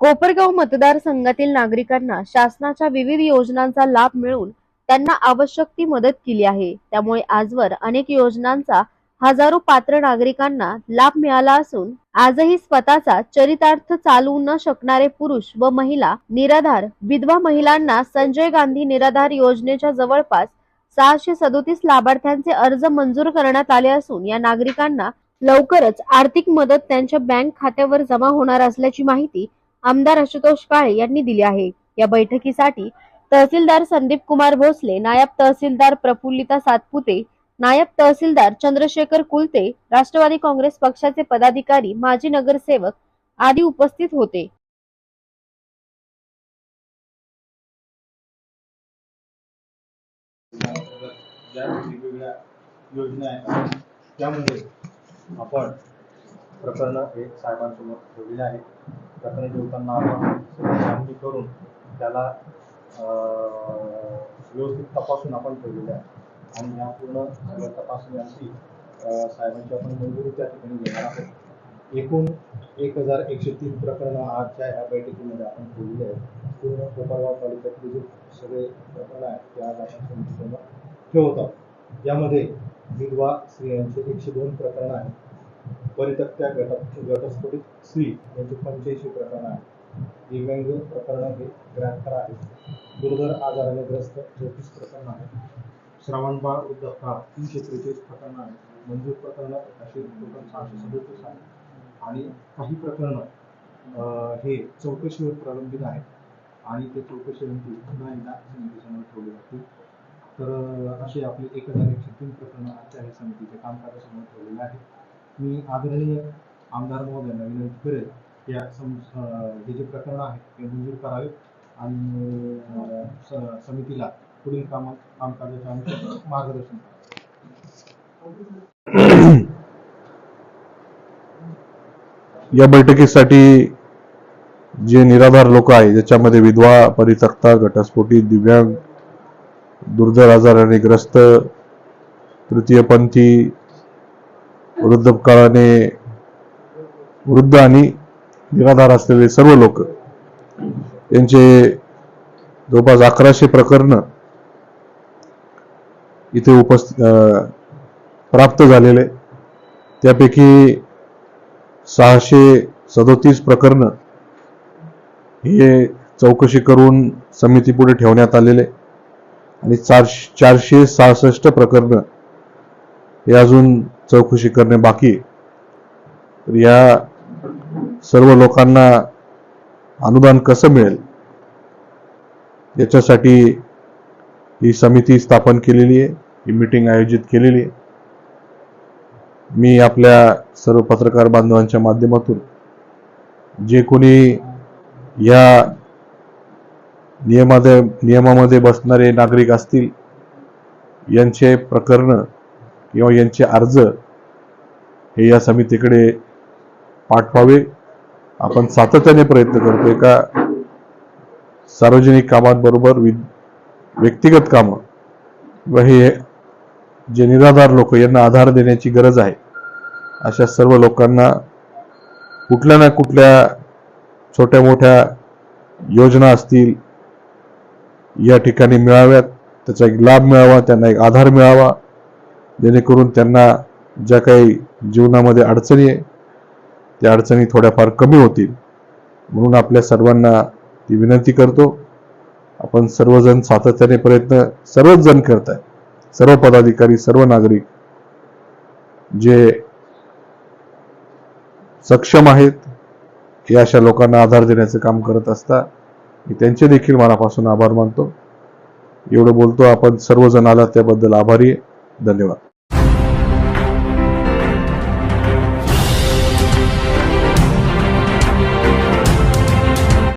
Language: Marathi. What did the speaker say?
कोपरगाव मतदारसंघातील नागरिकांना शासनाच्या विविध योजनांचा लाभ मिळून त्यांना आवश्यक ती मदत केली आहे. त्यामुळे आजवर अनेक योजनांचा हजारो पात्र नागरिकांना लाभ मिळाला असून आजही स्वतःचा चरितार्थ चालवू न शकणारे पुरुष व महिला निराधार विधवा महिलांना संजय गांधी निराधार योजनेच्या जवळपास सहाशे सदोतीस लाभार्थ्यांचे अर्ज मंजूर करण्यात आले असून या नागरिकांना लवकरच आर्थिक मदत त्यांच्या बँक खात्यावर जमा होणार असल्याची माहिती आमदार आशुतोष काळे यांनी दिली आहे. या बैठकीसाठी तहसीलदार संदीप कुमार भोसले नायब तहसीलदार प्रफुल्लिता सातपुते नायब तहसीलदार चंद्रशेखर कुलते राष्ट्रवादी काँग्रेस पक्षाचे पदाधिकारी माजी नगरसेवक आदी उपस्थित होते. वेगवेगळ्या योजना आहेत त्यामध्ये आपण प्रकरणं हे साहेबांसमोर ठेवलेले आहे प्रकरण ठेवताना आपण करून त्याला व्यवस्थित तपासून आपण ठेवलेले आहे. आणि या पूर्ण सगळ्या तपासण्यांची साहेबांची आपण मंजुरी त्या ठिकाणी घेणार आहोत. एकूण एक हजार एकशे तीन प्रकरणं आजच्या ह्या बैठकीमध्ये आपण ठेवलेली आहेत. पूर्ण कोपरगाव तालुक्यातले जे सगळे प्रकरणं आहेत ते आज आपण समितीसमोर ठेवत आहोत. यामध्ये विधवा स्त्रियांचे एकशे दोन प्रकरणं आहेत. परितक्त्या गट घटस्फोटित स्त्री यांचे पंच्याऐंशी प्रकरण आहेत दिव्यांग प्रकरणं हे त्र्याहत्तर आहेत दुर्धर आजाराने ग्रस्त चौतीस प्रकरण आहे. श्रावणबाळ वृद्धकाळ तीनशे त्रेचाळीस प्रकरण आहेत मंजूर प्रकरण असे टोटल सहाशे सदोतीस आहे. आणि काही प्रकरणं हे चौकशीवर प्रलंबित आहेत. आणि ते चौकशीनंतर पुन्हा एकदा समितीसमोर ठेवले जातील तर असे आपले एक हजार एकशे तीन प्रकरणं आजच्या समितीच्या कामकाजासमोर ठेवलेले आहेत. मी आदरणीय आमदार महोदयांना विनंती करेल की या हे जे प्रकरण आहेत ते मंजूर करावे आणि समितीला पुढील कामा कामकाजाच्या अनुषंगाने मार्गदर्शन करावे. या बैठकीसाठी जे निराधार लोक आहे ज्याच्यामध्ये विधवा परितक्ता घटस्फोटी दिव्यांग दुर्धर आजाराने ग्रस्त तृतीयपंथी वृद्ध काळाने वृद्ध आणि निराधार असलेले सर्व लोक यांचे जवळपास अकराशे प्रकरण इथे उपस्थित प्राप्त झालेले. त्यापैकी सहाशे सदोतीस प्रकरण हे चौकशी करून समितीपुढे ठेवण्यात आलेले आणि चार चारशे सहासष्ट प्रकरण हे अजून चौकशी करणे बाकी तर या सर्व लोकांना अनुदान कसं मिळेल? याच्यासाठी ही समिती स्थापन केलेली आहे ही मीटिंग आयोजित केलेली आहे. मी आपल्या सर्व पत्रकार बांधवांच्या माध्यमातून जे कोणी या नियमामध्ये नियमामध्ये बसणारे नागरिक असतील यांचे प्रकरण किंवा यांचे अर्ज हे या समितीकडे पाठवावे. आपण सातत्याने प्रयत्न करतोय का सार्वजनिक कामांबरोबर वि व्यक्तिगत कामं व हे जे निराधार लोक यांना आधार देण्याची गरज आहे. अशा सर्व लोकांना कुठल्या ना कुठल्या छोट्या मोठ्या योजना असतील या ठिकाणी मिळाव्यात. त्याचा एक लाभ मिळावा त्यांना एक आधार मिळावा. जेणेकरून त्यांना ज्या काही जीवनामध्ये अडचणी आहे त्या अडचणी थोड्याफार कमी होतील. म्हणून आपल्या सर्वांना ती विनंती करतो आपण सर्वजण सातत्याने प्रयत्न सर्वच जण करत आहे सर्व पदाधिकारी सर्व नागरिक जे सक्षम आहेत हे अशा लोकांना आधार देण्याचं काम करत असता मी त्यांचे देखील मनापासून आभार मानतो. एवढं बोलतो आपण सर्वजण आला त्याबद्दल आभारी आहे. धन्यवाद.